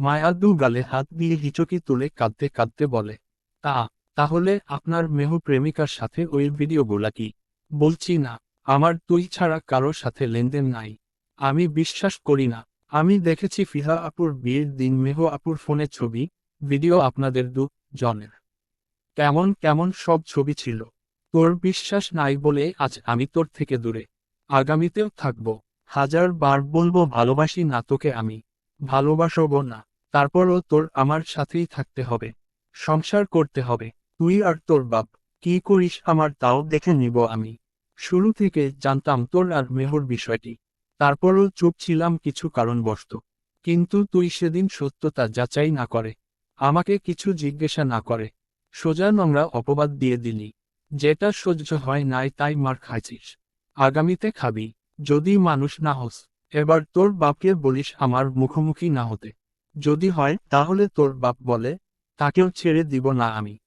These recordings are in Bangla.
মায়া দু গালে হাত দিয়ে হিচকি তুলে কাঁদতে কাঁদতে বলে, তা, তাহলে আপনার মেহ প্রেমিকার সাথে ওই ভিডিওগুলা কি? বলছি না, আমার তুই ছাড়া কারোর সাথে লেনদেন নাই। আমি বিশ্বাস করি না। আমি দেখেছি ফিহা আপুর বিয়ের দিন মেহ আপুর ফোনে ছবি, ভিডিও আপনাদের দু জনের। কেমন কেমন সব ছবি ছিল। তোর বিশ্বাস নাই বলে আজ আমি তোর থেকে দূরে। আগামীতেও থাকব। হাজার বার বলব ভালোবাসি না তোকে আমি। ভালোবাসবো না। তারপরও তোর আমার সাথেই থাকতে হবে। সংসার করতে হবে। তুই আর তোর বাপ, কি করিস আমার তাও দেখে নিব আমি। শুরু থেকে জানতাম তোর আর মেহর বিষয়টি। তারপরও চুপ ছিলাম কিছু কারণবশত। কিন্তু তুই সেদিন সত্যতা যাচাই না করে, আমাকে কিছু জিজ্ঞাসা না করে, সোজা নোংরা অপবাদ দিয়ে দিলি। যেটা সহ্য হয় নাই তাই মার খাইছিস। আগামীতে খাবি, যদি মানুষ না হোস, এবার তোর বাপকে বলিস আমার মুখোমুখি না হতে। যদি হয়, তাহলে তোর বাপ বলে, তাকেও ছেড়ে দিব না আমি।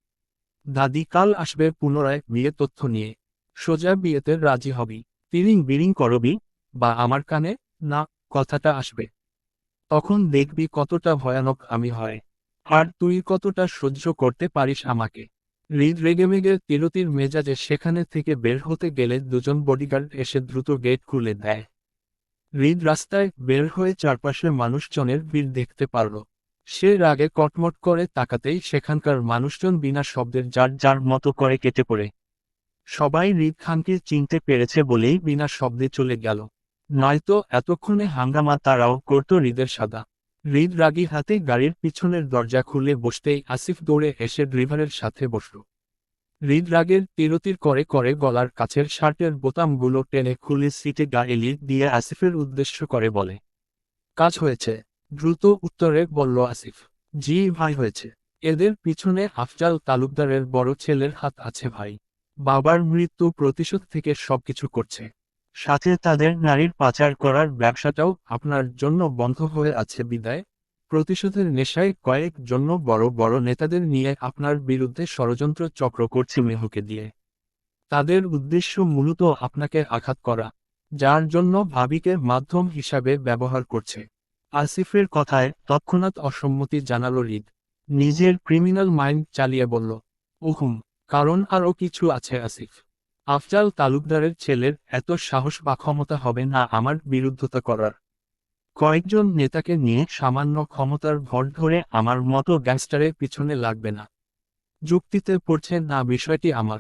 দাদি কাল আসবে পুনরায় বিয়ে তথ্য নিয়ে। সোজা বিয়েতে রাজি হবি। তিরিং বিরিং করবি, বা আমার কানে না কথাটা আসবে। তখন দেখবি কতটা ভয়ানক আমি হয়। আর তুই কতটা সহ্য করতে পারিস আমাকে। হৃদ রেগেমেগে তিরতির মেজাজে সেখানে থেকে বের হতে গেলে দুজন বডিগার্ড এসে দ্রুত গেট খুলে দেয়। হৃদ রাস্তায় বের হয়ে চারপাশে মানুষজনের ভিড় দেখতে পারল। সে রাগে কটমট করে তাকাতেই সেখানকার মানুষজন বিনা শব্দের যার যার মতো করে কেটে পড়ে। সবাই হৃদ খানকে চিনতে পেরেছে বলেই বিনা শব্দে চলে গেল। নয়তো এতক্ষণে হাঙ্গামা তারাও করত হৃদের সাদা। হৃদ রাগী হাতে গাড়ির পিছনের দরজা খুলে বসতেই আসিফ দৌড়ে এসে ড্রাইভারের সাথে বসল। হৃদ রাগের তিরতির করে করে গলার কাছের শার্টের বোতামগুলো টেনে খুলে সিটে গাড়ি লিড দিয়ে আসিফের উদ্দেশ্য করে বলে, কাজ হয়েছে। দ্রুত উত্তরে বলল আসিফ, জি ভাই হয়েছে। এদের পিছনে আফজাল তালুকদারের বড় ছেলের হাত আছে ভাই। বাবার মৃত্যু প্রতিশোধ থেকে সবকিছু করছে। সাথে তাদের নারীর পাচার করার ব্যবসাটাও আপনার জন্য বন্ধ হয়ে আছে বিদায়। প্রতিশোধের নেশায় কয়েক জন্য বড় বড় নেতাদের নিয়ে আপনার বিরুদ্ধে ষড়যন্ত্র চক্র করছে মেহুকে দিয়ে। তাদের উদ্দেশ্য মূলত আপনাকে আঘাত করা, যার জন্য ভাবিকে মাধ্যম হিসাবে ব্যবহার করছে। আসিফের কথায় তৎক্ষণাৎ অসম্মতি জানালো রিদ। নিজের ক্রিমিনাল মাইন্ড চালিয়ে বলল, উহুম, কারণ আরও কিছু আছে আসিফ। আফজাল তালুকদারের ছেলের এত সাহস বা ক্ষমতা হবে না আমার বিরুদ্ধতা করার। কয়েকজন নেতাকে নিয়ে সামান্য ক্ষমতার ভর ধরে আমার মতো গ্যাংস্টারের পিছনে লাগবে না। যুক্তিতে পড়ছে, না, বিষয়টি আমার।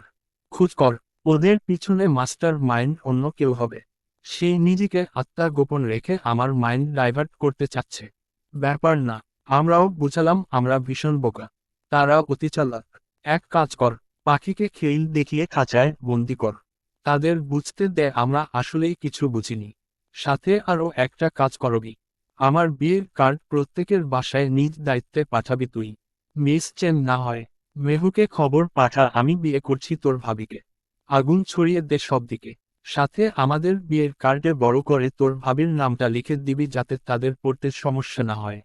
খুঁজ কর। ওদের পিছনে মাস্টার মাইন্ড অন্য কেউ হবে। সে নিজেকে আত্মা গোপন রেখে আমার মাইন্ড ডাইভার্ট করতে চাচ্ছে। ব্যাপার না। আমরাও বুঝালাম, আমরা ভীষণ বোকা। তারা অতি চালাক। এক কাজ কর। পাখিকে খেল দেখিয়ে খাঁচায় বন্দি কর। তাদের বুঝতে দে, আমরা আসলেই কিছু বুঝিনি। সাথে আরও একটা কাজ করবি আমার বিয়ের কার্ড প্রত্যেকের বাসায় নিজ দায়িত্বে পাঠাবি তুই। মিস চেন না হয়। মেহুকে খবর পাঠা, আমি বিয়ে করছি তোর ভাবিকে। আগুন ছড়িয়ে দে সব দিকে সাথে আমাদের বিয়ের কার্ডে বড় করে তোর ভাবির নামটা লিখে দিবি যাতে তাদের পড়তে সমস্যা না হয়।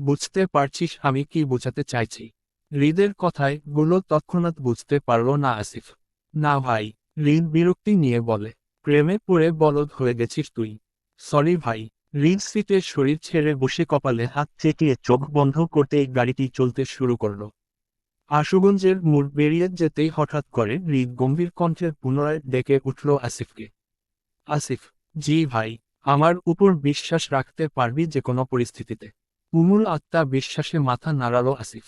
বুঝতে পারছিস আমি কি বোঝাতে চাইছি? হৃদের কথায়গুলো তৎক্ষণাৎ বুঝতে পারল না আসিফ। না ভাই, হৃদ বিরক্তি নিয়ে বলে। প্রেমে পড়ে বলদ হয়ে গেছিস তুই। সরি ভাই হৃদ সিটে শরীর ছেড়ে বসে কপালে হাত চেটিয়ে চোখ বন্ধ করতেই গাড়িটি চলতে শুরু করল। আশুগঞ্জের মোড় বেরিয়ে যেতেই হঠাৎ করে হৃদ গম্ভীর কণ্ঠে পুনরায় ডেকে উঠল আসিফকে। আসিফ, জি ভাই, আমার উপর বিশ্বাস রাখতে পারবি যে কোনো পরিস্থিতিতে। উমুল আত্মা বিশ্বাসে মাথা নাড়ালো আসিফ।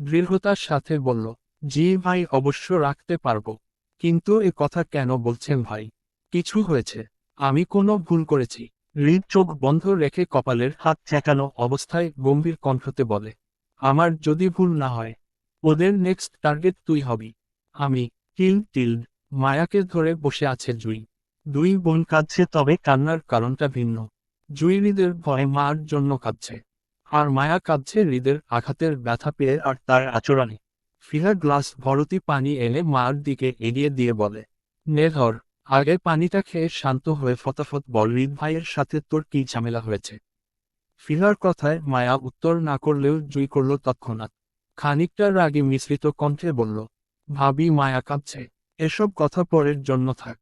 দৃঢ়তার সাথে বলল, জি ভাই, অবশ্য রাখতে পারব। কিন্তু এ কথা কেন বলছেন ভাই? কিছু হয়েছে। আমি কোনো ভুল করেছি। হৃদ চোখ বন্ধ রেখে কপালের হাত ঠেকানো অবস্থায় গম্ভীর কণ্ঠতে বলে, আমার যদি ভুল না হয়, ওদের নেক্সট টার্গেট তুই হবি। আমি টিল টিল্ড, মায়াকে ধরে বসে আছে জুই। দুই বোন কাঁদছে তবে কান্নার কারণটা ভিন্ন। জুই হৃদের ভয়ে মার জন্য কাঁদছে। আর মায়া কাঁদছে হৃদের আঘাতের ব্যথা পেয়ে আর তার আচরণে। ফিহা গ্লাস ভরতি পানি এনে মার দিকে এগিয়ে দিয়ে বলে, নে ধর আগে পানিটা খেয়ে শান্ত হয়ে ফতাফত বল হৃদ ভাইয়ের সাথে তোর কি ঝামেলা হয়েছে? ফিরার কথায় মায়া উত্তর না করলেও জুই করল তৎক্ষণাৎ। খানিকটা রাগে মিশ্রিত কণ্ঠে বলল, ভাবি মায়া কাঁদছে এসব কথা পরের জন্য থাক।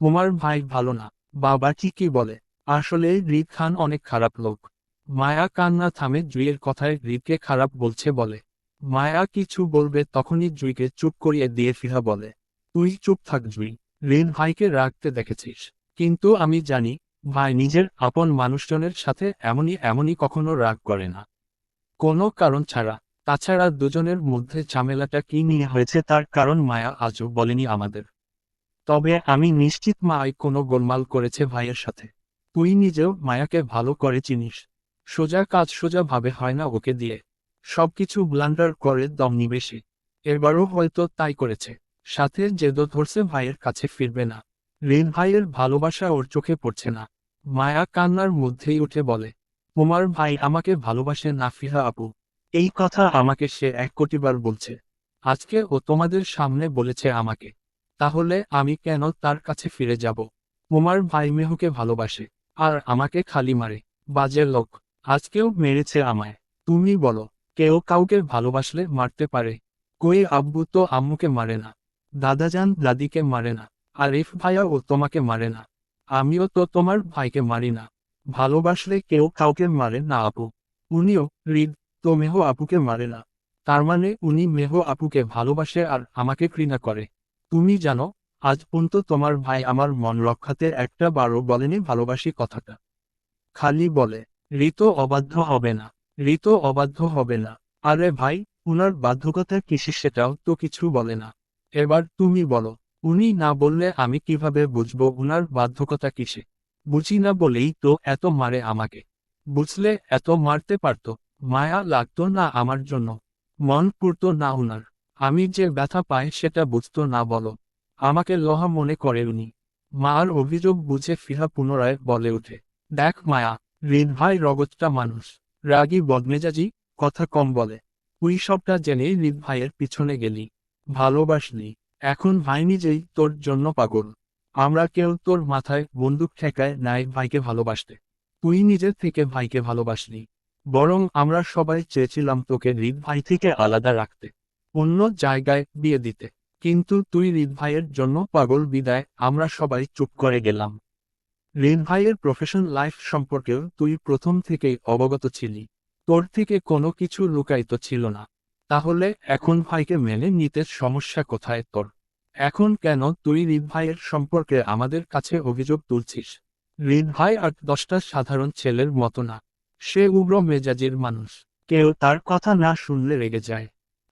তোমার ভাই ভালো না। বাবা ঠিকই বলে, আসলে হৃদ খান অনেক খারাপ লোক। মায়া কান্না থামে জুইয়ের কথায় হৃদকে খারাপ বলছে বলে। মায়া কিছু বলবে তখনই জুইকে চুপ করিয়ে দিয়ে ফিরা বলে, তুই চুপ থাক জুই। রিন ভাইকে রাখতে দেখেছিস। কিন্তু আমি জানি, ভাই নিজের আপন মানুষজনের সাথে এমনই এমনই কখনো রাগ করে না। কোনো কারণ ছাড়া। তাছাড়া দুজনের মধ্যে ঝামেলাটা কি নিয়ে হয়েছে তার কারণ মায়া আজও বলেনি আমাদের। তবে আমি নিশ্চিত মায় কোনো গোলমাল করেছে ভাইয়ের সাথে। তুই নিজেও মায়াকে ভালো করে চিনিস। সোজা কাজ সোজা ভাবে হয় না ওকে দিয়ে। সবকিছু ব্লান্ডার করে দম নিবেশে এবারও হয়তো তাই করেছে। সাথে জেদো ধরছে ভাইয়ের কাছে ফিরবে না। রেন ভাইয়ের ভালোবাসা ওর চোখে পড়ছে না। মায়া কান্নার মধ্যেই উঠে বলে, তোমার ভাই আমাকে ভালোবাসে না ফিহা আপু। এই কথা আমাকে সে এক কোটিবার বলছে। আজকে ও তোমাদের সামনে বলেছে আমাকে। তাহলে আমি কেন তার কাছে ফিরে যাব? তোমার ভাই মেহুকে ভালোবাসে, আর আমাকে খালি মারে। বাজে লোক আজকেও মেরেছে আমায়। তুমি বলো, কেউ কাউকে ভালোবাসলে মারতে পারে? কই আব্বু তো আম্মুকে মারে না। দাদাজান দাদিকে মারে না আরিফ ভাইয়া ও তোমাকে মারে না। আমিও তো তোমার ভাইকে মারি না। ভালোবাসলে কেউ কাউকে মারে না আপু। উনিও, রিদ, তো মেহ আপুকে মারে না। তার মানে উনি মেহ আপুকে ভালোবাসে আর আমাকে ঘৃণা করে। তুমি জানো, আজ পর্যন্ত তোমার ভাই আমার মন রক্ষাতে একটা বারও বলেনি ভালোবাসি কথাটা। খালি বলে ঋত অবাধ্য হবে না ঋত অবাধ্য হবে না। আরে ভাই, উনার বাধ্যকতা কিসে সেটাও তো কিছু বলে না। এবার তুমি বলো, উনি না বললে আমি কীভাবে বুঝব উনার বাধ্যকতা কিসে? বুঝি না বলেই তো এত মারে আমাকে। বুঝলে এত মারতে পারত, মায়া লাগত না আমার জন্য। মন পুরতো না উনার। আমি যে ব্যথা পাই সেটা বুঝত না বলো। আমাকে লোহা মনে করে উনি। মার অভিযোগ বুঝে ফিহা পুনরায় বলে ওঠে। দেখ মায়া রিন ভাই রগতটা মানুষ। রাগী বদমেজাজি, কথা কম বলে। তুই সবটা জেনেই রিদ ভাইয়ের পিছনে গেলি। ভালোবাসলি এখন ভাই নিজেই তোর জন্য পাগল। আমরা কেউ তোর মাথায় বন্দুক ঠেকায় নাই ভাইকে ভালোবাসতে। তুই নিজের থেকে ভাইকে ভালোবাসলি বরং আমরা সবাই চেয়েছিলাম তোকে রিদ ভাই থেকে আলাদা রাখতে। অন্য জায়গায় বিয়ে দিতে। কিন্তু তুই রিদ ভাইয়ের জন্য পাগল বিদায় আমরা সবাই চুপ করে গেলাম। রিদ ভাইয়ের প্রফেশন লাইফ সম্পর্কেও তুই প্রথম থেকেই অবগত ছিলি। তোর থেকে কোনো কিছু লুকায়িত ছিল না। তাহলে এখন ভাইকে মেনে নিতে সমস্যা কোথায় তোর? এখন কেন তুই রিদ ভাইয়ের সম্পর্কে আমাদের কাছে অভিযোগ তুলছিস? রিদ ভাই আর দশটা সাধারণ ছেলের মতো না। সে উগ্র মেজাজির মানুষ। কেউ তার কথা না শুনলে রেগে যায়।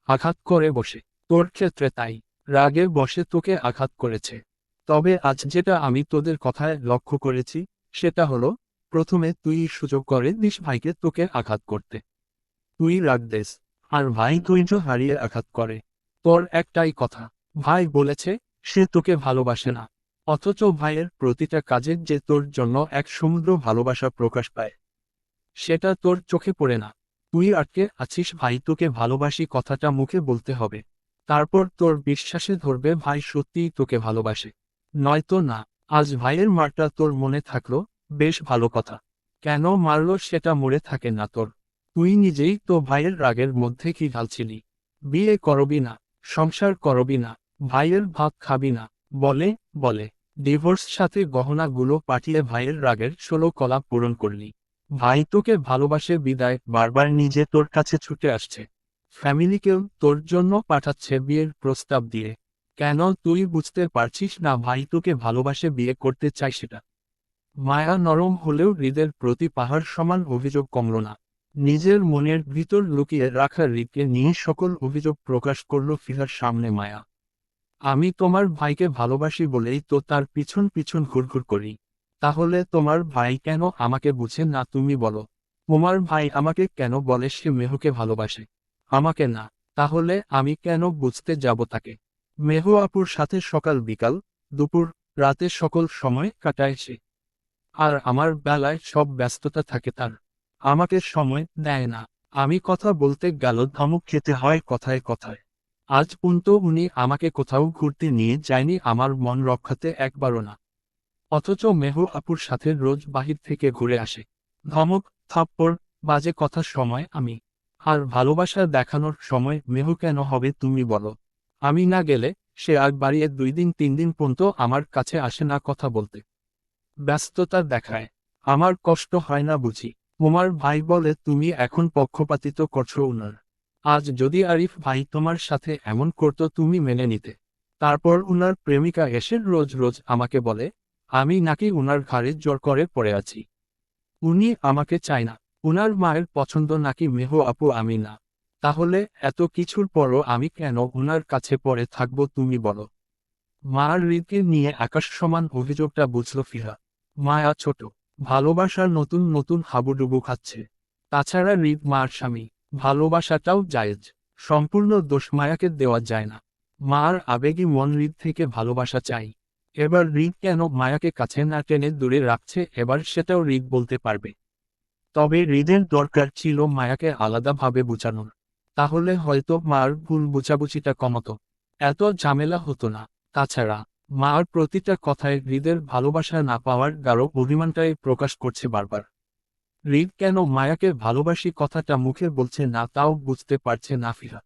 আঘাত করে বসে। তোর ক্ষেত্রে তাই। রাগে বসে তোকে আঘাত করেছে। তবে আজ যেটা আমি তোদের কথায় লক্ষ্য করেছি, সেটা হলো, প্রথমে তুই সুযোগ করে দিস ভাইকে তোকে আঘাত করতে। তুই রাগ দেস। আর ভাই ধৈর্য হারিয়ে আঘাত করে। তোর একটাই কথা, ভাই বলেছে, সে তোকে ভালোবাসে না। অথচ ভাইয়ের প্রতিটা কাজের যে তোর জন্য এক সমুদ্র ভালোবাসা প্রকাশ পায়, সেটা তোর চোখে পড়ে না। তুই আটকে আছিস, ভাই তোকে ভালোবাসি কথাটা মুখে বলতে হবে। তারপর তোর বিশ্বাসে ধরবে, ভাই সত্যিই তোকে ভালোবাসে। নয়তো না, আজ ভাইয়ের মারটা তোর মনে থাকল, বেশ ভালো কথা। কেন মারল সেটা মরে থাকে না তোর। তুই নিজেই তো ভাইয়ের রাগের মধ্যে কি ঢালছিলি? বিয়ে করবি না, সংসার করবি না, ভাইয়ের ভাত খাবি না, বলে বলে। ডিভোর্স সাথে গহনাগুলো পাঠিয়ে ভাইয়ের রাগের ষোলো কলা পূরণ করলি। ভাই তোকে ভালোবাসে বিদায়, বারবার নিজে তোর কাছে ছুটে আসছে। ফ্যামিলিকেও তোর জন্য পাঠাচ্ছে বিয়ের প্রস্তাব দিয়ে। কেন তুই বুঝতে পারছিস না ভাই তোকে ভালোবাসে বিয়ে করতে চাই সেটা? মায়া নরম হলেও হৃদের প্রতি পাহাড় সমান অভিযোগ কমল না। নিজের মনের ভিতর লুকিয়ে রাখা হৃদকে নিয়ে সকল অভিযোগ প্রকাশ করল ফিহার সামনে মায়া। আমি তোমার ভাইকে ভালোবাসি বলেই তো তার পিছন পিছন ঘুরঘুর করি। তাহলে তোমার ভাই কেন আমাকে বুঝে না তুমি বলো। তোমার ভাই আমাকে কেন বলে সে মেহুকে ভালোবাসে? আমাকে না। তাহলে আমি কেন বুঝতে যাব তাকে? মেহু আপুর সাথে সকাল বিকাল, দুপুর, রাতে সকল সময় কাটায় সে। আর আমার বেলায় সব ব্যস্ততা থাকে তার। আমাকে সময় দেয় না। আমি কথা বলতে গেল, ধমক খেতে হয় কথায় কথায়। আজ পর্যন্ত উনি আমাকে কোথাও ঘুরতে নিয়ে যায়নি, আমার মন রক্ষাতে একবারও না। অথচ মেহু আপুর সাথে রোজ বাহির থেকে ঘুরে আসে। ধমক, থাপ্পড়, বাজে কথার সময় আমি। আর ভালোবাসা দেখানোর সময় মেহু কেন হবে তুমি বলো। আমি না গেলে সে আগ বাড়িয়ে দুই দিন, তিন দিন পর্যন্ত আমার কাছে আসে না কথা বলতে। ব্যস্ততা দেখায়। আমার কষ্ট হয় না বুঝি। তোমার ভাই বলে তুমি এখন পক্ষপাতিত করছ উনার। আজ যদি আরিফ ভাই তোমার সাথে এমন করতো তুমি মেনে নিতে। তারপর উনার প্রেমিকা এসে রোজ রোজ আমাকে বলে, আমি নাকি উনার ঘাড়ে জোর করে পড়ে আছি। উনি আমাকে চায় না। উনার মায়ের পছন্দ নাকি মেহ আপু আমি না। তাহলে এত কিছুর পরও আমি কেন উনার কাছে পড়ে থাকব তুমি বলো। মার হৃদকে নিয়ে আকাশ সমান অভিযোগটা বুঝল ফিরা মায়া ছোট। ভালোবাসার নতুন নতুন হাবুডুবু খাচ্ছে। তাছাড়া হৃদ মার স্বামী, ভালোবাসাটাও জায়েজ, সম্পূর্ণ দোষ মায়াকে দেওয়া যায় না। মার আবেগী মন হৃদ থেকে ভালোবাসা চাই। এবার রিক কেন মায়াকে কাছে না টেনে দূরে রাখছে, এবার সেটাও রিক বলতে পারবে। তবে হৃদের দরকার ছিল মায়াকে আলাদাভাবে বুঝানোর। তাহলে হয়তো মার ভুল বুঝাবুঝিটা কমত। এত ঝামেলা হতো না। তাছাড়া মার প্রতিটা কথায় হৃদের ভালোবাসা না পাওয়ার গাঢ় অভিমানটাই প্রকাশ করছে বারবার। হৃদ কেন মায়াকে ভালোবাসি কথাটা মুখে বলছে না তাও বুঝতে পারছে না ফিরা।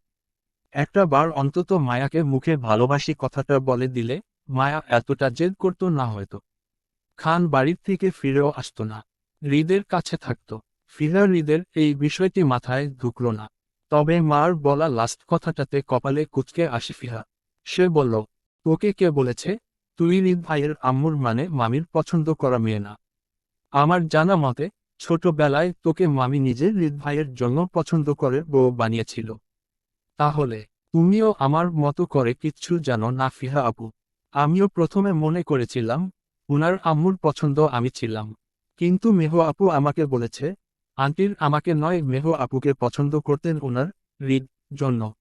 একটা বার অন্তত মায়াকে মুখে ভালোবাসি কথাটা বলে দিলে, মায়া এতটা জেদ করত না হয়তো। খান বাড়ির থেকে ফিরেও আসত না। হৃদের কাছে থাকত। ফিরা হৃদের এই বিষয়টি মাথায় ঢুকল না। তবে মার বলা লাস্ট কথাটাতে কপালে কুচকে আসে ফিহা সে বলল তোকে কে বলেছে? তুই হৃদ ভাইয়ের আম্মুর মানে মামির পছন্দ করা মেয়ে না। আমার জানা মতে, ছোটবেলায় তোকে মামি নিজের হৃদ ভাইয়ের জন্য পছন্দ করে বউ বানিয়েছিল। তাহলে, তুমিও আমার মতো করে কিচ্ছু জানো না ফিহা আপু আমিও প্রথমে মনে করেছিলাম, উনার আম্মুর পছন্দ আমি ছিলাম। কিন্তু মেহ আপু আমাকে বলেছে, আন্টির আমাকে নয়, মেহ আপুকে পছন্দ করতেন ওনার হৃদ জন্য।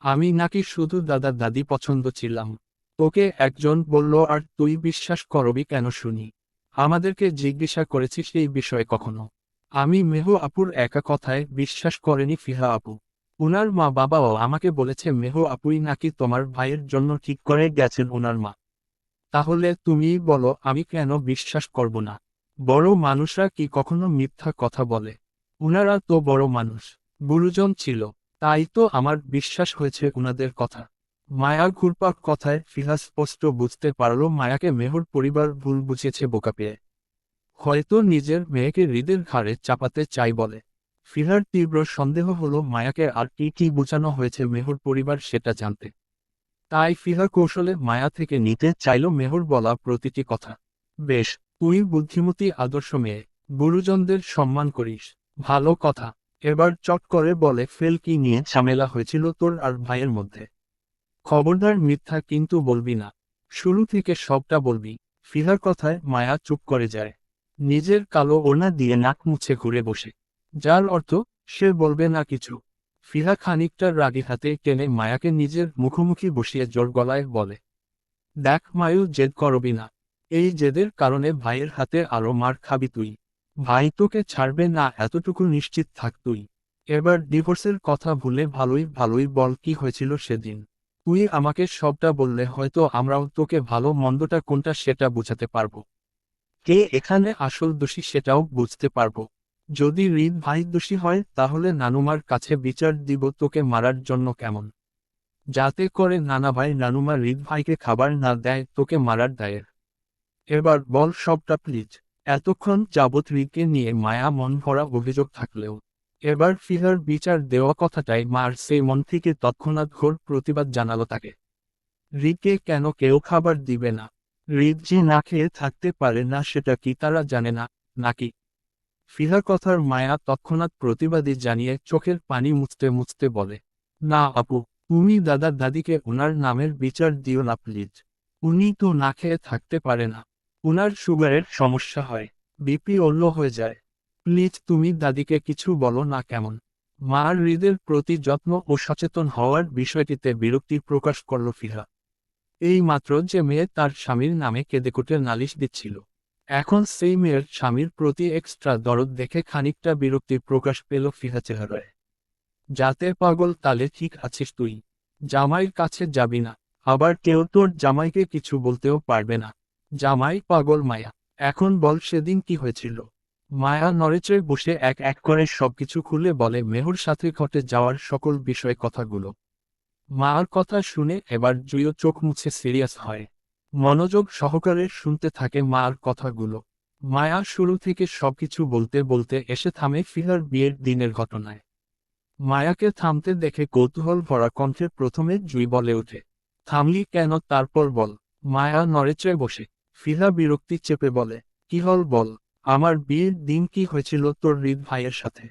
আমি নাকি শুধু দাদা দাদি পছন্দ ছিলাম। তোকে একজন বলল, আর তুই বিশ্বাস করবি কেন শুনি? আমাদেরকে জিজ্ঞাসা করেছিস এই বিষয়ে কখনো? আমি মেহ আপুর একা কথায় বিশ্বাস করেনি ফিহা আপু। উনার মা বাবাও আমাকে বলেছে মেহ আপুই নাকি তোমার ভাইয়ের জন্য ঠিক করে গেছেন উনার মা। তাহলে তুমি বলো, আমি কেন বিশ্বাস করব না? বড় মানুষরা কি কখনো মিথ্যা কথা বলে? উনারা তো বড় মানুষ, গুরুজন ছিল, তাই তো আমার বিশ্বাস হয়েছে উনাদের কথা। মায়া ঘুরপাক কথায় ফিহা স্পষ্ট বুঝতে পারল মায়াকে মেহর পরিবার ভুল বুঝেছে বোকা পেয়ে। হয়তো নিজের মেয়েকে হৃদের ঘাড়ে চাপাতে চাই বলে। ফিহার তীব্র সন্দেহ হলো মায়াকে আর কি কি বোঝানো হয়েছে মেহর পরিবার সেটা জানতে। তাই ফিহা কৌশলে মায়া থেকে নিতে চাইল মেহর বলা প্রতিটি কথা। বেশ, তুই বুদ্ধিমতী আদর্শ মেয়ে, গুরুজনদের সম্মান করিস, ভালো কথা। এবার চট করে বলে ফেল কি নিয়ে ঝামেলা হয়েছিল তোর আর ভাইয়ের মধ্যে। খবরদার মিথ্যা কিন্তু বলবি না। শুরু থেকে সবটা বলবি। ফিহার কথায় মায়া চুপ করে যায়। নিজের কালো ওড়না দিয়ে নাক মুছে ঘুরে বসে। যার অর্থ, সে বলবে না কিছু। ফিহা খানিকটার রাগি হাতে টেনে মায়াকে নিজের মুখোমুখি বসিয়ে জোর গলায় বলে, দেখ মায়ু, জেদ করবি না। এই জেদের কারণে ভাইয়ের হাতে আরও মার খাবি তুই। ভাই তোকে ছাড়বে না, এতটুকু নিশ্চিত থাক তুই। এবার ডিভোর্সের কথা ভুলে ভালোই ভালোই বল কি হয়েছিল সেদিন। তুই আমাকে সবটা বললে হয়তো আমরাও তোকে ভালো মন্দটা কোনটা সেটা বুঝাতে পারব। কে এখানে আসল দোষী সেটাও বুঝতে পারব। যদি হৃদ ভাই দোষী হয়, তাহলে নানুমার কাছে বিচার দিব তোকে মারার জন্য কেমন? যাতে করে নানা ভাই নানুমা হৃদ ভাইকে খাবার না দেয়, তোকে মারার দায়ের এবার বল সবটা প্লিজ এতক্ষণ যাবৎ রিকে নিয়ে মায়া মন ভরা অভিযোগ থাকলেও এবার ফিহার বিচার দেওয়া কথাটাই মার সেই মন থেকে তৎক্ষণাৎ ঘোর প্রতিবাদ জানালো তাকে। রিকে কেন কেউ খাবার দিবে না? হৃদ যে না খেয়ে থাকতে পারে না সেটা কি তারা জানে না, নাকি? ফিহার কথার মায়া তৎক্ষণাৎ প্রতিবাদী জানিয়ে চোখের পানি মুছতে মুছতে বলে, না আপু, তুমি দাদা দাদিকে ওনার নামের বিচার দিও না প্লিজ। উনি তো না খেয়ে থাকতে পারে না। উনার সুগারের সমস্যা হয়। বিপি অল্য হয়ে যায়। প্লিজ তুমি দাদিকে কিছু বলো না কেমন? মার হৃদের প্রতি যত্ন ও সচেতন হওয়ার বিষয়টিতে বিরক্তি প্রকাশ করল ফিহা এই মাত্র যে মেয়ে তার স্বামীর নামে কেঁদেকুটে নালিশ দিচ্ছিল। এখন সেই মেয়ের স্বামীর প্রতি এক্সট্রা দরদ দেখে খানিকটা বিরক্তি প্রকাশ পেল ফিহা চেহারায়। যাতে পাগল তালে ঠিক আছিস তুই। জামাইয়ের কাছে যাবি না। আবার কেউ তোর জামাইকে কিছু বলতেও পারবে না। জামাই পাগল মায়া। এখন বল সেদিন কি হয়েছিল? মায়া নড়েচড়ে বসে এক এক করে সবকিছু খুলে বলে, মেহুর সাথে ঘটে যাওয়ার সকল বিষয় কথাগুলো। মার কথা শুনে এবার জুইও চোখ মুছে সিরিয়াস হয়। মনোযোগ সহকারে শুনতে থাকে মার কথাগুলো। মায়া শুরু থেকে সবকিছু বলতে বলতে এসে থামে ফিলার বিয়ের দিনের ঘটনায়। মায়াকে থামতে দেখে কৌতূহল ভরা কণ্ঠের প্রথমে জুই বলে ওঠে, থামলি কেন তারপর বল। মায়া নড়েচড়ে বসে, ফিলা বিরক্তি চেপে বলে, কি হল বল? আমার বিয়ের দিন কি হয়েছিল তোর হৃদ ভাইয়ের সাথে?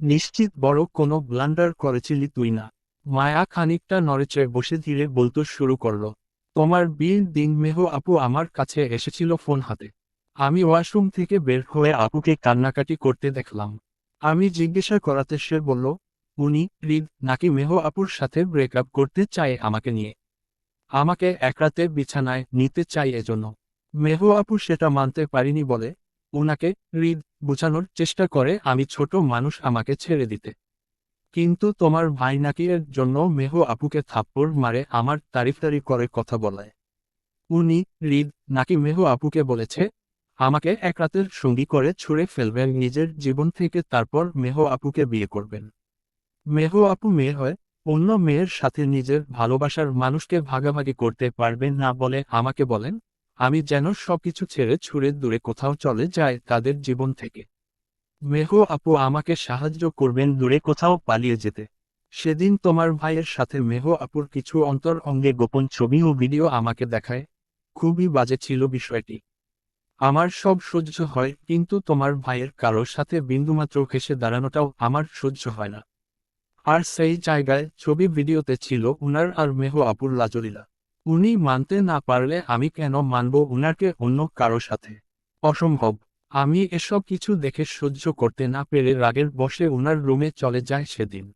নিশ্চিত বড় কোনো ব্লান্ডার করেছিলি তুই না। মায়া খানিকটা নড়েচড়ে বসে ধীরে বলতে শুরু করল, তোমার বিয়ের দিন মেহ আপু আমার কাছে এসেছিল ফোন হাতে। আমি ওয়াশরুম থেকে বের হয়ে আপুকে কান্নাকাটি করতে দেখলাম। আমি জিজ্ঞাসা করাতে সে বলল, উনি, হৃদ, নাকি মেহ আপুর সাথে ব্রেকআপ করতে চায় আমাকে নিয়ে? আমাকে এক রাতে বিছানায় নিতে চাই এজন্য। মেহ আপু সেটা মানতে পারিনি বলে উনাকে হৃদ বোঝানোর চেষ্টা করে, আমি ছোট মানুষ, আমাকে ছেড়ে দিতে। কিন্তু তোমার ভাই নাকি এর জন্য মেহ আপুকে থাপ্পড় মারে, আমার তারিফতারি করে কথা বলায়। উনি হৃদ নাকি মেহ আপুকে বলেছে, আমাকে এক রাতের সঙ্গী করে ছুঁড়ে ফেলবেন, নিজের জীবন থেকে তারপর মেহ আপুকে বিয়ে করবেন। মেহ আপু মেয়ে হয়, অন্য মেয়ের সাথে নিজের ভালোবাসার মানুষকে ভাগাভাগি করতে পারবেন না বলে আমাকে বলেন। আমি যেন সবকিছু ছেড়ে ছুঁড়ে দূরে কোথাও চলে যায় তাদের জীবন থেকে। মেহ আপু আমাকে সাহায্য করবেন দূরে কোথাও পালিয়ে যেতে। সেদিন তোমার ভাইয়ের সাথে মেহ আপুর কিছু অন্তর অঙ্গে গোপন ছবি ও ভিডিও আমাকে দেখায়। খুবই বাজে ছিল বিষয়টি। আমার সব সহ্য হয়, কিন্তু তোমার ভাইয়ের কারোর সাথে বিন্দুমাত্র ঘেসে দাঁড়ানোটাও আমার সহ্য হয় না। আর সেই জায়গায় ছবি ভিডিওতে ছিল উনার আর মেহ আপুর লাজলীলা। উনি মানতে না পারলে আমি কেন মানব উনাকে অন্য কারও সাথে? অসম্ভব। আমি এসব কিছু দেখে সহ্য করতে না পেরে রাগের বসে উনার রুমে চলে যায় সেদিন।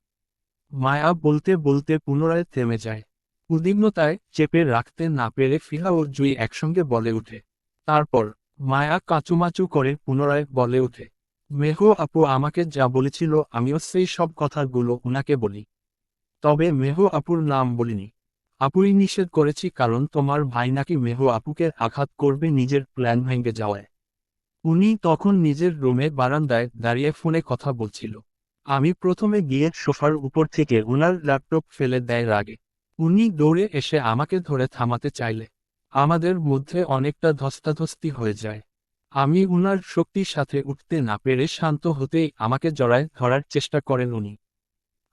মায়া বলতে বলতে পুনরায় থেমে যায়। উদ্বিগ্নতায় চেপে রাখতে না পেরে ফিহা ও জুই একসঙ্গে বলে উঠে তারপর মায়া কাচুমাচু করে পুনরায় বলে উঠে মেহ আপু আমাকে যা বলেছিল আমিও সেই সব কথাগুলো উনাকে বলি। তবে মেহ আপুর নাম বলিনি। আপুই নিষেধ করেছি কারণ তোমার ভাই নাকি মেহ আপুকে আঘাত করবে নিজের প্ল্যান ভেঙে যাওয়ায়। উনি তখন নিজের রুমে বারান্দায় দাঁড়িয়ে ফোনে কথা বলছিল। আমি প্রথমে গিয়ে সোফার উপর থেকে উনার ল্যাপটপ ফেলে দেয় রাগে। উনি দৌড়ে এসে আমাকে ধরে থামাতে চাইলে। আমাদের মধ্যে অনেকটা ধস্তাধস্তি হয়ে যায়। আমি উনার শক্তির সাথে উঠতে না পেরে শান্ত হতেই আমাকে জড়ায় ধরার চেষ্টা করেন উনি।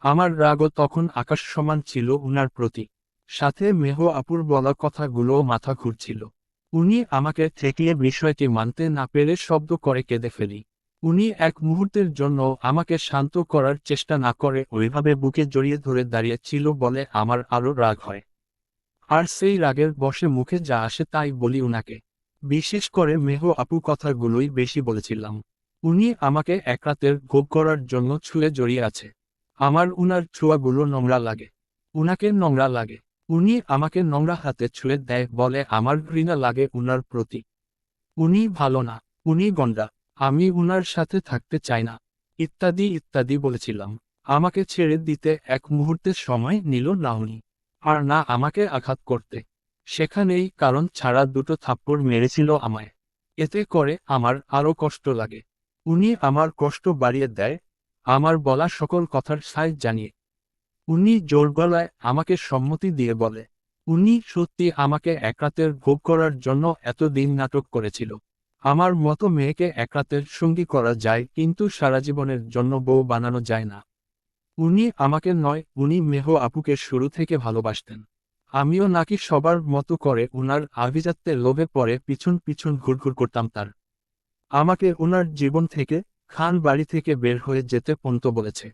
আমার রাগও তখন আকাশ সমান ছিল উনার প্রতি। সাথে মেহ আপুর বলা কথাগুলোও মাথা ঘুরছিল। উনি আমাকে ঠেকিয়ে বিষয়টি মানতে না পেরে শব্দ করে কেঁদে ফেলি। উনি এক মুহূর্তের জন্য আমাকে শান্ত করার চেষ্টা না করে ওইভাবে বুকে জড়িয়ে ধরে দাঁড়িয়েছিল বলে আমার আরও রাগ হয়। আর সেই রাগের বসে মুখে যা আসে তাই বলি উনাকে। বিশেষ করে মেহ আপু কথাগুলোই বেশি বলেছিলাম। উনি আমাকে এক রাতের ভোগ করার জন্য ছুঁয়ে জড়িয়ে আছে। আমার উনার ছোঁয়াগুলো নোংরা লাগে। উনাকে নোংরা লাগে। উনি আমাকে নোংরা হাতে ছুঁয়ে দেয় বলে আমার ঘৃণা লাগে উনার প্রতি। উনি ভালো না, উনি গন্ডা আমি উনার সাথে থাকতে চাই না। ইত্যাদি ইত্যাদি বলেছিলাম। আমাকে ছেড়ে দিতে এক মুহূর্তের সময় নিল না উনি। আর না আমাকে আঘাত করতে। সেখানেই কারণ ছাড়া দুটো থাপ্পড় মেরেছিল আমায়। এতে করে আমার আরও কষ্ট লাগে। উনি আমার কষ্ট বাড়িয়ে দেয়। আমার বলা সকল কথার সাইজ জানিয়ে। উনি জোর গলায় আমাকে সম্মতি দিয়ে বলে, উনি সত্যি আমাকে এক রাতের ভোগ করার জন্য এত দিন নাটক করেছিল। আমার মতো মেয়েকে এক রাতের সঙ্গী করা যায় কিন্তু সারা জীবনের জন্য বউ বানানো যায় না। উনি আমাকে নয়, উনি মেহ আপুকে শুরু থেকে ভালোবাসতেন। আমিও নাকি সবার মতো করে উনার আভিজাত্যের লোভে পরে পিছন পিছন ঘুরঘুর করতাম তার। আমাকে উনার জীবন থেকে, খান বাড়ি থেকে বের হয়ে যেতে পন্ত বলেছে।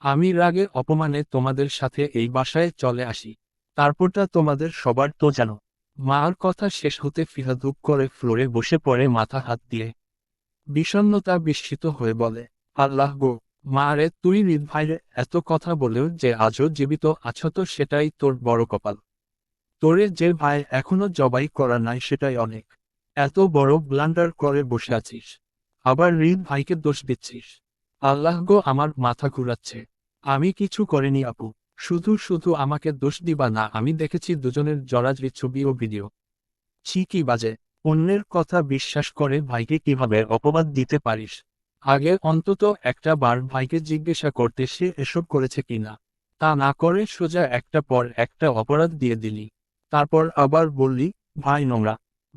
আমি রাগে অপমানে তোমাদের সাথে এই বাসায় চলে আসি। তারপরটা তোমাদের সবার তো জানো। মার কথা শেষ হতে ফিহা করে ফ্লোরে বসে পড়ে মাথা হাত দিয়ে। বিষণ্নতা বিস্মিত হয়ে বলে, আল্লাহ গো মা রে তুই হৃদ ভাইরে, এত কথা বলেও যে আজও জীবিত আছো তো সেটাই তোর বড় কপাল। তোরে যে ভাই এখনও জবাই করা নাই সেটাই অনেক। এত বড় ব্লান্ডার করে বসে আছিস। আবার হৃদ ভাইকে দোষ দিচ্ছিস। আল্লাহ গো আমার মাথা ঘুরাচ্ছে। আমি কিছু করিনি আপু। শুধু শুধু আমাকে দোষ দিবা না, আমি দেখেছি দুজনের জড়াজড়ি ছবি ও ভিডিও। ছি, কি বাজে। অন্যের কথা বিশ্বাস করে ভাইকে কীভাবে অপবাদ দিতে পারিস? আগে অন্তত একটা বার ভাইকে জিজ্ঞাসা করতে সে এসব করেছে কিনা তা না করে সোজা একটা পর একটা অপরাধ দিয়ে দিলি। তারপর আবার বললি, ভাই নোংরা।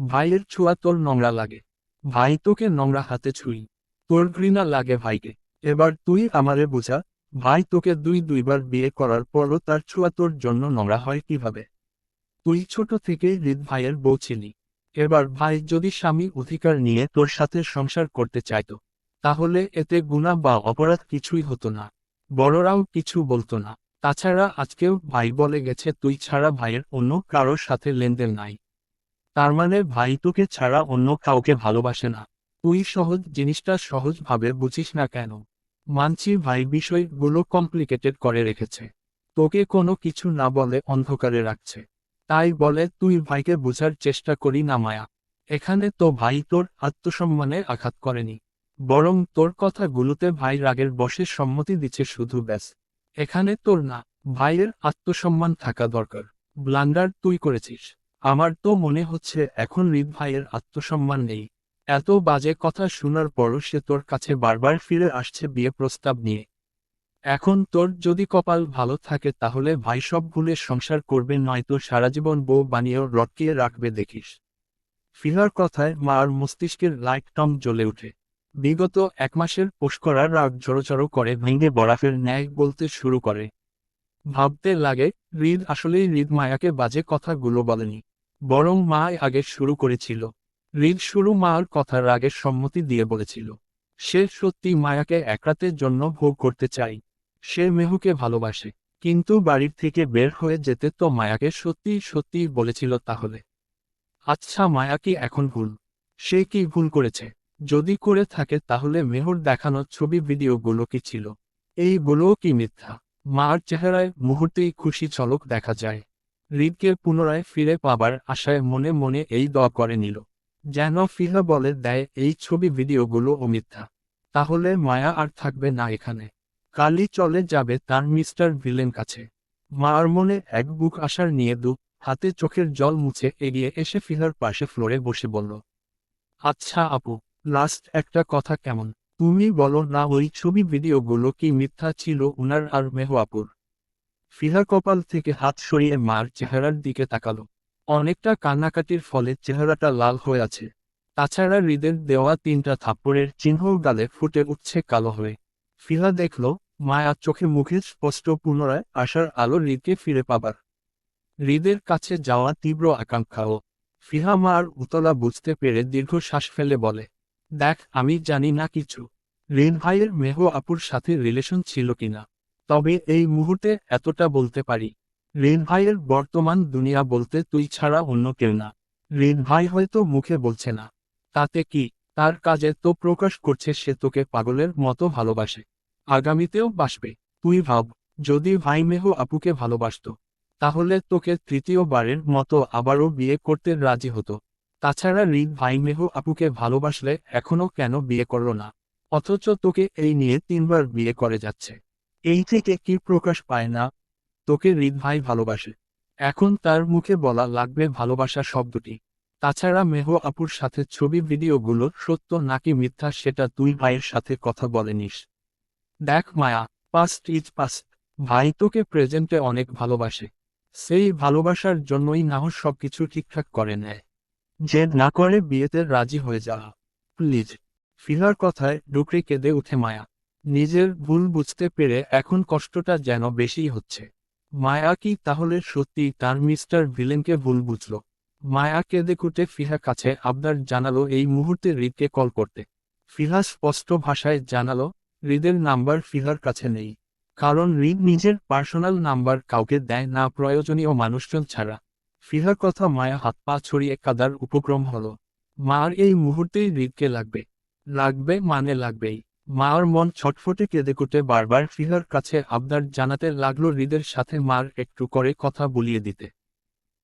ভাইয়ের ছোঁয়া তোর নোংরা লাগে। ভাই তোকে নোংরা হাতে ছুই। তোর ঘৃণা লাগে ভাইকে। এবার তুই আমারে বুঝা, ভাই তোকে দুই দুইবার বিয়ে করার পরও তার ছোঁয়া তোর জন্য নোংরা হয় কীভাবে? তুই ছোট থেকে হৃদ ভাইয়ের বউ ছিলি। এবার ভাই যদি স্বামী অধিকার নিয়ে তোর সাথে সংসার করতে চাইত, তাহলে এতে গুণা বা অপরাধ কিছুই হতো না। বড়রাও কিছু বলতো না। তাছাড়া আজকেও ভাই বলে গেছে, তুই ছাড়া ভাইয়ের অন্য কারোর সাথে লেনদেন নাই। তার মানে ভাই তোকে ছাড়া অন্য কাউকে ভালোবাসে না। তুই সহজ জিনিসটা সহজভাবে বুঝিস না কেন? মানছি ভাই বিষয়গুলো কমপ্লিকেটেড করে রেখেছে। তোকে কোনো কিছু না বলে অন্ধকারে রাখছে। তাই বলে তুই ভাইকে বোঝার চেষ্টা করি না মায়া। এখানে তো ভাই তোর আত্মসম্মানে আঘাত করেনি। বরং তোর কথাগুলোতে ভাই রাগের বসে সম্মতি দিচ্ছে শুধু ব্যাস। এখানে তোর না, ভাইয়ের আত্মসম্মান থাকা দরকার। ব্লান্ডার তুই করেছিস। আমার তো মনে হচ্ছে এখন রিদ ভাইয়ের আত্মসম্মান নেই। এত বাজে কথা শোনার পরও সে তোর কাছে বারবার ফিরে আসছে বিয়ে প্রস্তাব নিয়ে। এখন তোর যদি কপাল ভালো থাকে তাহলে ভাই সব ভুলে সংসার করবে নয়তো সারা জীবন বউ বানিয়েও রটকিয়ে রাখবে দেখিস। ফিরার কথায় মার মস্তিষ্কের লাইট টম জ্বলে ওঠে। বিগত এক মাসের পোষকরার রাগ জড়োচড়ো করে ভেঙে বরাফের ন্যায় বলতে শুরু করে। ভাবতে লাগে, হৃদ আসলেই হৃদ মায়াকে বাজে কথাগুলো বলেনি। বরং মা আগে শুরু করেছিল। হৃদ শুরু মার কথার আগে সম্মতি দিয়ে বলেছিল, সে সত্যি মায়াকে এক রাতের জন্য ভোগ করতে চাই। সে মেহুকে ভালোবাসে, কিন্তু বাড়ির থেকে বের হয়ে যেতে তো মায়াকে সত্যি সত্যি বলেছিল তাহলে। আচ্ছা মায়া কি এখন ভুল? সে কি ভুল করেছে? যদি করে থাকে তাহলে মেহর দেখানো ছবি, ভিডিওগুলো কি ছিল? এই এইগুলোও কি মিথ্যা? মার চেহারায় মুহূর্তেই খুশি চলক দেখা যায়। হৃদকে পুনরায় ফিরে পাবার আশায় মনে মনে এই দ করে নিল। যেন ফিহা বলে দেয়, এই ছবি ভিডিওগুলো মিথ্যা তাহলে মায়া আর থাকবে না এখানে। কালই চলে যাবে তার মিস্টার ভিলেন কাছে। মার মনে এক বুক আশার নিয়ে দু হাতে চোখের জল মুছে এগিয়ে এসে ফিহার পাশে ফ্লোরে বসে বলল আচ্ছা আপু লাস্ট একটা কথা কেমন? তুমি বলো না ওই ছবি ভিডিওগুলো কি মিথ্যা ছিল উনার আর মেহু আপুর? ফিহা কপাল থেকে হাত সরিয়ে মার চেহারার দিকে তাকালো। অনেকটা কান্নাকাটির ফলে চেহারাটা লাল হয়ে আছে। তাছাড়া হৃদের দেওয়া তিনটা থাপ্পড়ের চিহ্ন গালে ফুটে উঠছে কালো হয়ে। ফিহা দেখল, মায়া চোখে মুখে স্পষ্ট পুনরায় আশার আলো হৃদকে ফিরে পাবার। হৃদের কাছে যাওয়া তীব্র আকাঙ্ক্ষাও। ফিহা মার উতলা বুঝতে পেরে দীর্ঘ শ্বাস ফেলে বলে, দেখ, আমি জানি না কিছু। রিন ভাইয়ের মেহ আপুর সাথে রিলেশন ছিল কিনা। তবে এই মুহূর্তে এতটা বলতে পারি। রিন ভাইয়ের বর্তমান দুনিয়া বলতে তুই ছাড়া অন্য কেউ না। রিন ভাই হয়তো মুখে বলছে না। তাতে কি? তার কাজে তো প্রকাশ করছে সে তোকে পাগলের মতো ভালোবাসে। আগামীতেও বাসবে। তুই ভাব, যদি ভাই মেহ আপুকে ভালোবাসত, তাহলে তোকে তৃতীয়বারের মতো আবারও বিয়ে করতে রাজি হতো। তাছাড়া রিদ ভাই মেহ আপুকে ভালোবাসলে এখনও কেন বিয়ে করল না? অথচ তোকে এই নিয়ে তিনবার বিয়ে করে যাচ্ছে। এই থেকে কি প্রকাশ পায় না? তোকে হৃদ ভাই ভালোবাসে। এখন তার মুখে বলা লাগবে ভালোবাসা শব্দটি। তাছাড়া মেহ আপুর সাথে ছবি, ভিডিওগুলো সত্য নাকি মিথ্যা সেটা তুই ভাইয়ের সাথে কথা বলেনিস। দেখ মায়া পাস্ট ইজ পাস্ট ভাই তোকে প্রেজেন্টে অনেক ভালোবাসে। সেই ভালোবাসার জন্যই নাহ সবকিছু ঠিকঠাক করে নেয়। যে না করে বিয়েতে রাজি হয়ে যাওয়া প্লিজ ফিহার কথায় ডুকরে কেঁদে উঠে মায়া। নিজের ভুল বুঝতে পেরে এখন কষ্টটা যেন বেশি হচ্ছে। মায়া কি তাহলে সত্যি তার মিস্টার ভিলেনকে ভুল বুঝল? মায়া কেঁদে কুটে ফিহা কাছে আবদার জানালো এই মুহূর্তে রিদকে কল করতে। ফিহা স্পষ্ট ভাষায় জানালো রিদের নাম্বার ফিহার কাছে নেই। কারণ রিদ নিজের পার্সোনাল নাম্বার কাউকে দেয় না প্রয়োজনীয় মানুষজন ছাড়া। ফিহার কথা মায়া হাত পা ছড়িয়ে কাদার উপক্রম হল। মার এই মুহূর্তেই রিদকে লাগবে। লাগবে মানে লাগবেই। মার মন ছটফটে কেঁদে কুটে বারবার ফিহার কাছে আবদার জানাতে লাগল হৃদের সাথে মার একটু করে কথা বলিয়ে দিতে।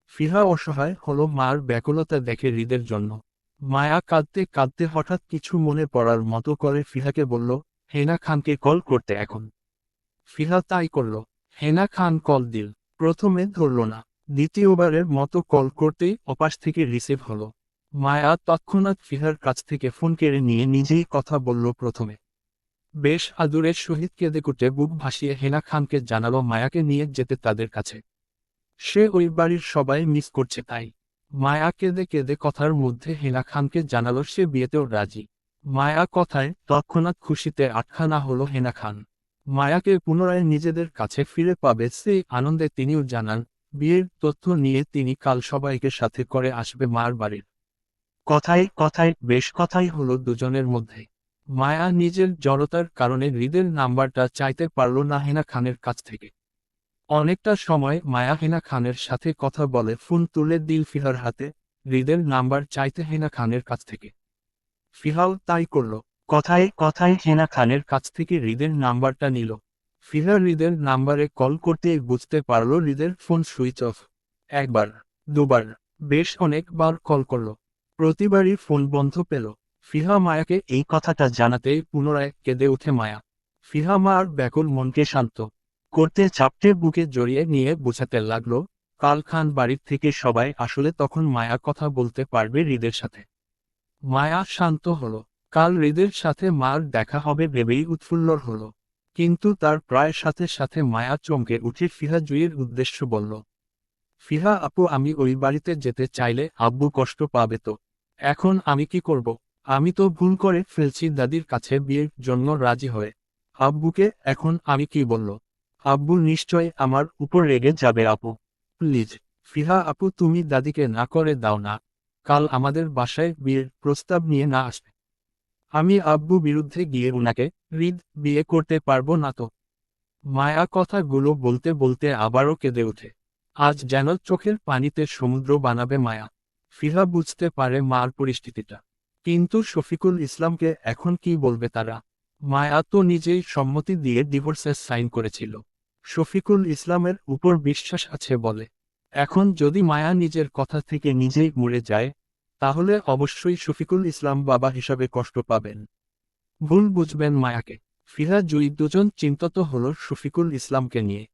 ফিহা অসহায় হলো মার ব্যাকুলতা দেখে হৃদের জন্য। মায়া কাঁদতে কাঁদতে হঠাৎ কিছু মনে পড়ার মতো করে ফিহাকে বলল, হেনা খানকে কল করতে এখন। ফিহা তাই করল, হেনা খান কল দিল। প্রথমে ধরল না, দ্বিতীয়বারের মতো কল করতেই অপাশ থেকে রিসিভ হলো। মায়া তৎক্ষণাৎ ফিহার কাছ থেকে ফোন কেড়ে নিয়ে নিজেই কথা বলল প্রথমে। বেশ আদুরের সহিত কেঁদে কুটে বুক ভাসিয়ে হেনা খানকে জানালো মায়াকে নিয়ে যেতে তাদের কাছে। সে ওই বাড়ির সবাই মিস করছে তাই। মায়া কেঁদে কেঁদে কথার মধ্যে হেনা খানকে জানালো সে বিয়েতেও রাজি। মায়া কথায় তৎক্ষণাৎ খুশিতে আটখানা হলো হেনা খান। মায়াকে পুনরায় নিজেদের কাছে ফিরে পাবে সেই আনন্দে তিনিও জানান, বিয়ের তথ্য নিয়ে তিনি কাল সবাইকে সাথে করে আসবে মার বাড়ির কথায় কথায়, বেশ কথাই হলো দুজনের মধ্যে। মায়া নিজের জড়তার কারণে হৃদের নাম্বারটা চাইতে পারল না হেনা খানের কাছ থেকে। অনেকটা সময় মায়া হেনা খানের সাথে কথা বলে ফোন তুলে দিল ফিহার হাতে, হৃদের নাম্বার চাইতে হেনা খানের কাছ থেকে। ফিহাও তাই করল। কথায় কথায় হেনা খানের কাছ থেকে হৃদের নাম্বারটা নিল। ফিহা হৃদের নাম্বারে কল করতে বুঝতে পারল হৃদের ফোন সুইচ অফ। একবার, দুবার, বেশ অনেকবার কল করল। প্রতিবারই ফোন বন্ধ পেল। ফিহা মায়াকে এই কথাটা জানাতে পুনরায় কেঁদে ওঠে মায়া। ফিহা মার ব্যাকুল মনকে শান্ত করতে চাপটে বুকে জড়িয়ে নিয়ে বোঝাতে লাগল কাল খান বাড়ির থেকে সবাই আসলে তখন মায়া কথা বলতে পারবে হৃদের সাথে। মায়া শান্ত হলো, কাল হৃদের সাথে মার দেখা হবে ভেবেই উৎফুল্লর হলো। কিন্তু তার প্রায় সাথে সাথে মায়া চমকে উঠে ফিহা জুইয়ের উদ্দেশ্য বলল, ফিহা আপু, আমি ওই বাড়িতে যেতে চাইলে আব্বু কষ্ট পাবে তো। এখন আমি কি করব? আমি তো ভুল করে ফেলছি দাদির কাছে বিয়ের জন্য রাজি হয়ে। আব্বুকে এখন আমি কি বলল? আব্বু নিশ্চয় আমার উপর রেগে যাবে, আপু। প্লিজ, ফিহা আপু, তুমি দাদিকে না করে দাও না। কাল আমাদের বাসায় বিয়ের প্রস্তাব নিয়ে না আসবে। আমি আব্বু বিরুদ্ধে গিয়ে উনাকে হৃদ বিয়ে করতে পারব না তো? মায়া কথাগুলো বলতে বলতে আবারও কেঁদে ওঠে। আজ যেন চোখের পানিতে সমুদ্র বানাবে মায়া। ফিহা বুঝতে পারে মার পরিস্থিতিটা। কিন্তু শফিকুল ইসলামকে এখন কি বলবে তারা? মায়া তো নিজেই সম্মতি দিয়ে ডিভোর্সের সাইন করেছিল। শফিকুল ইসলামের উপর বিশ্বাস আছে বলে। এখন যদি মায়া নিজের কথা থেকে নিজেই মরে যায়, তাহলে অবশ্যই শফিকুল ইসলাম বাবা হিসাবে কষ্ট পাবেন। ভুল বুঝবেন মায়াকে। ফিরা জয়ী দুজন চিন্তত হল শফিকুল ইসলামকে নিয়ে।